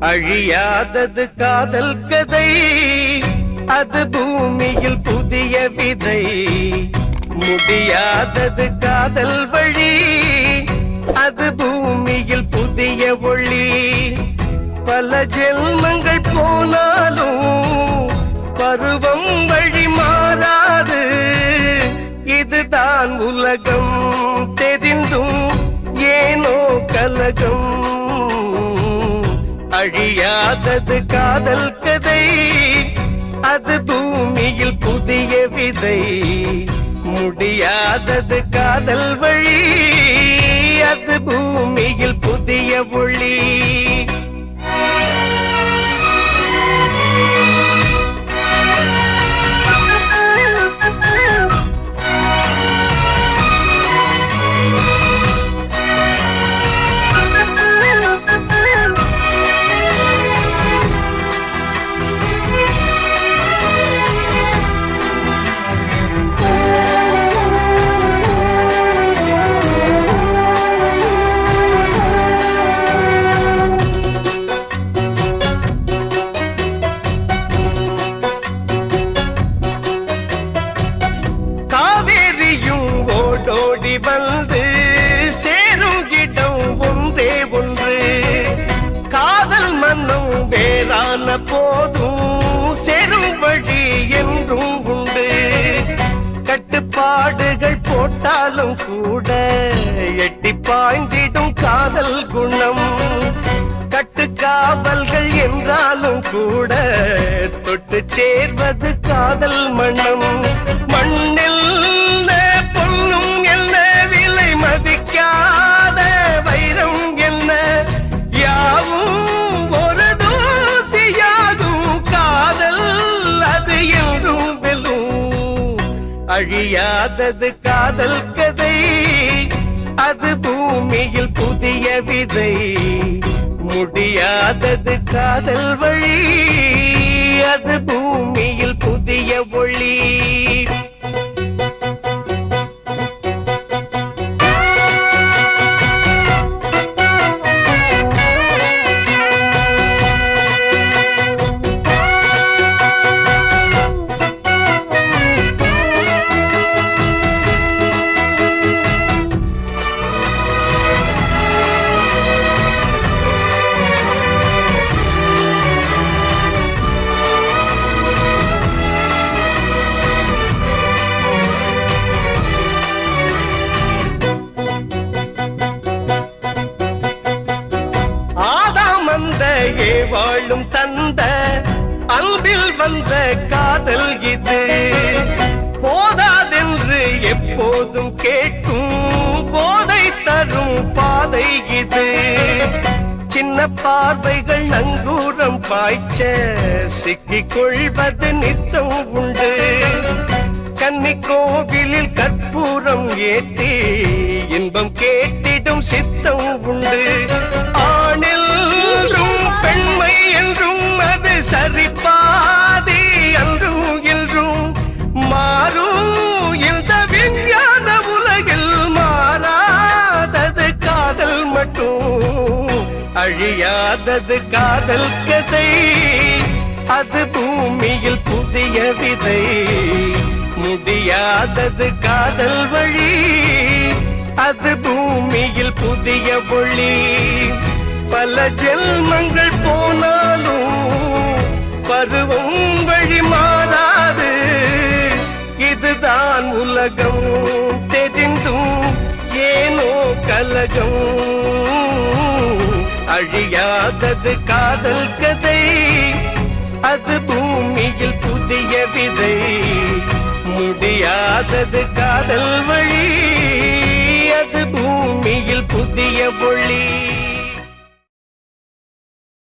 அழியாதது காதல் கதை. அது பூமியில் புதிய விதை. முடியாதது காதல் வழி. அது பூமியில் புதிய ஒளி. பல ஜென்மங்கள் அதது காதல் கதை. அது பூமியில் புதிய விதை. முடியாதது காதல் வழி. அது பூமியில் புதிய ஒளி ஓடோடி வந்து சேரும் இடம் ஒன்றே ஒன்று. காதல் மன்னும் வேறான போதும் சேரும் வழி என்றும் உண்டு. கட்டுப்பாடுகள் போட்டாலும் கூட எட்டி பாய்ந்திடும் காதல் குணம். கட்டுக்காவல்கள் என்றாலும் கூட தொட்டு சேர்வது காதல் மனம். அழியாதது காதல் கதை. அது பூமியில் புதிய விதை. முடியாதது காதல் வழி. அது பூமியில் புதிய ஒளி. வாழும் தந்த அன்பில் வந்த காதல் இது. போதாதென்று எப்போதும் கேட்கும் போதை தரும் பாதை இது. சின்ன பார்வைகள் நங்கூரம் பாய்ச்ச சிக்கிக் கொள்வது நித்தம் உண்டு. கன்னி கோவிலில் கற்பூரம் ஏற்றி இன்பம் கேட்டிடும் சித்தம் உண்டு. அழியாதது காதல் கதை. அது பூமியில் புதிய விதை. முடியாதது காதல் வழி. அது பூமியில் புதிய ஒளி. பல ஜென்மங்கள் போனாலும் பருவம் வழி மாறாது. இதுதான் உலகம். தெரிந்தும் ஏனோ கலகம். அழியாதது காதல் கதை. அது பூமியில் புதிய விதை. முடியாதது காதல் வழி. அது பூமியில் புதிய ஒளி.